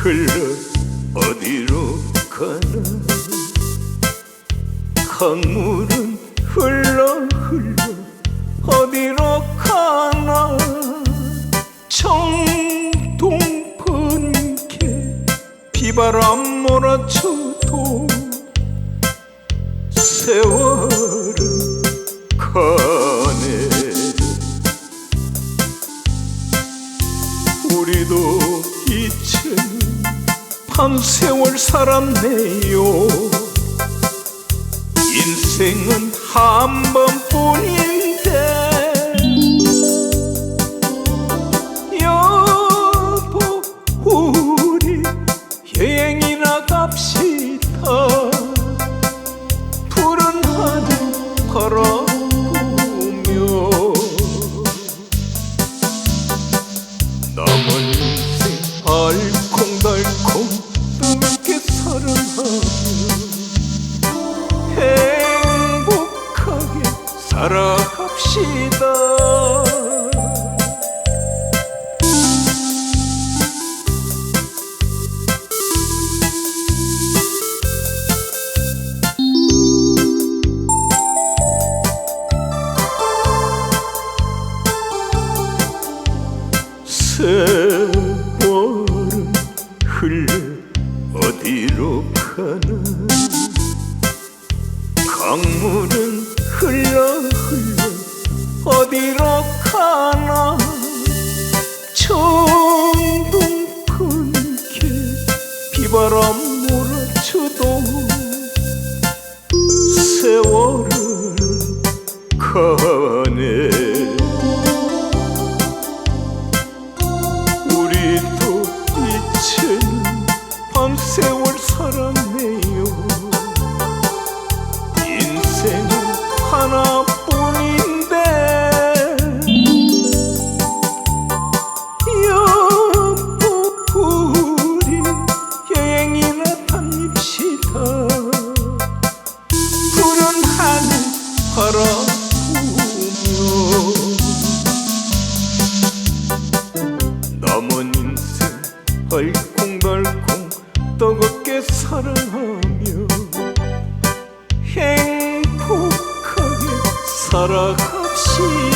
흘러 어디로 가나? 강물은 흘러 흘러 어디로 가나? 청동 번개 비바람 몰아쳐도 세월은 가네. 우리도 이제는 밤세월 살았네요. 인생은 한 번뿐인데 여보 우리 여행이나 갑시다. 푸른 하늘 바라보며 남은 인생 알콩달콩 살아갑시다. 세월은 흘러 어디로 가나? 강물은 흘러 흘러 어디로 가나? 청동 번개 비바람 몰아쳐도 세월은 가네 바라보며 남은 인생 얼콩달콩 떡없게 사랑하며 행복하게 살아갑시다.